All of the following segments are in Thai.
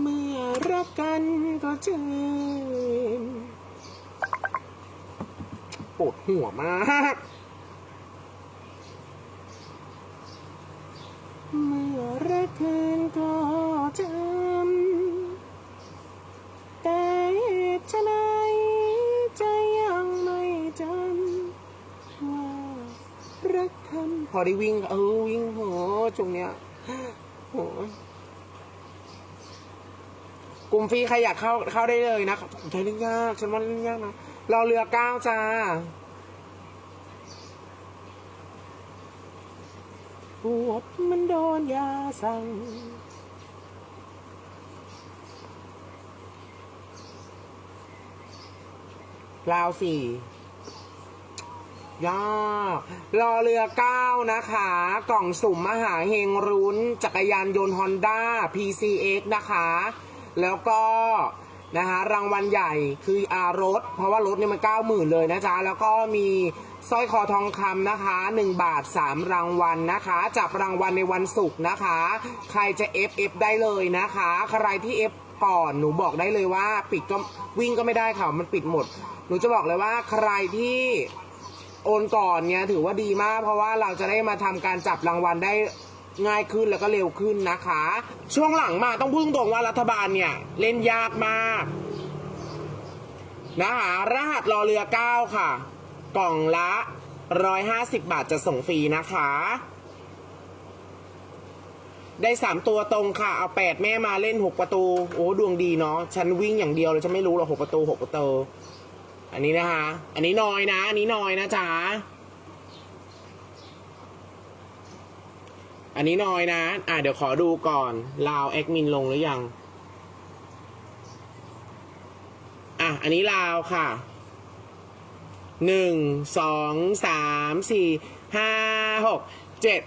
เมื่อรักกันก็เจอปวดหัวมากเมื่อรักคืนก็จำแต่เหตุไฉนใจยังไม่จำว่ารักทำพอได้วิ่งเออวิ่งโหช่วงเนี้ยโห กลุ่มฟรีใครอยากเข้าเข้าได้เลยนะใช้เล่นยากฉันว่าเล่นยากนะรอเรือเก้าจ้าปวดมันโดนยาสั่งลาวสี่ยากรอเรือเก้านะคะ กล่องสุ่มมหาเฮงรุ้น จักรยานยนต์ฮอนด้า PCX นะคะ แล้วก็นะคะรางวัลใหญ่คืออารถ เพราะว่ารถเนี่ยมันเก้าหมื่นเลยนะจ๊ะ แล้วก็มีสร้อยคอทองคำนะคะ 1 บาท 3 รางวัลนะคะ จับรางวัลในวันศุกร์นะคะ ใครจะ F F ได้เลยนะคะ ใครที่ F ก่อนหนูบอกได้เลยว่าปิดก็วิ่งก็ไม่ได้ค่ะ มันปิดหมด หนูจะบอกเลยว่าใครที่โอนก่อนเนี่ยถือว่าดีมาก เพราะว่าเราจะได้มาทำการจับรางวัลได้ ง่ายขึ้นแล้วก็เร็วขึ้นนะคะ ช่วงหลังมาต้องพึ่งตรงว่ารัฐบาลเนี่ย เล่นยากมากนะคะรหัสรอเรือ 9 ค่ะ กล่องละ 150 บาทจะส่งฟรีนะคะ ได้ 3 ตัวตรงค่ะ เอา 8 แม่มาเล่น 6 ประตู โอ้ดวงดีเนาะฉันวิ่งอย่างเดียวเลยฉันไม่รู้หรอก6ประตู 6 ประตู อันนี้นะคะ อันนี้น้อยนะ อันนี้น้อยนะจ๊ะ นนี้น้อยนะ อะเดี๋ยวขอดูก่อนลาวแอดมินลงหรือยัง อะ อันนี้ลาวค่ะ หนึ่ง สอง สาม สี่ ห้า หก เจ็ด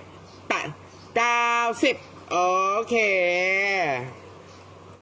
แปดเก้าสิบ โอเค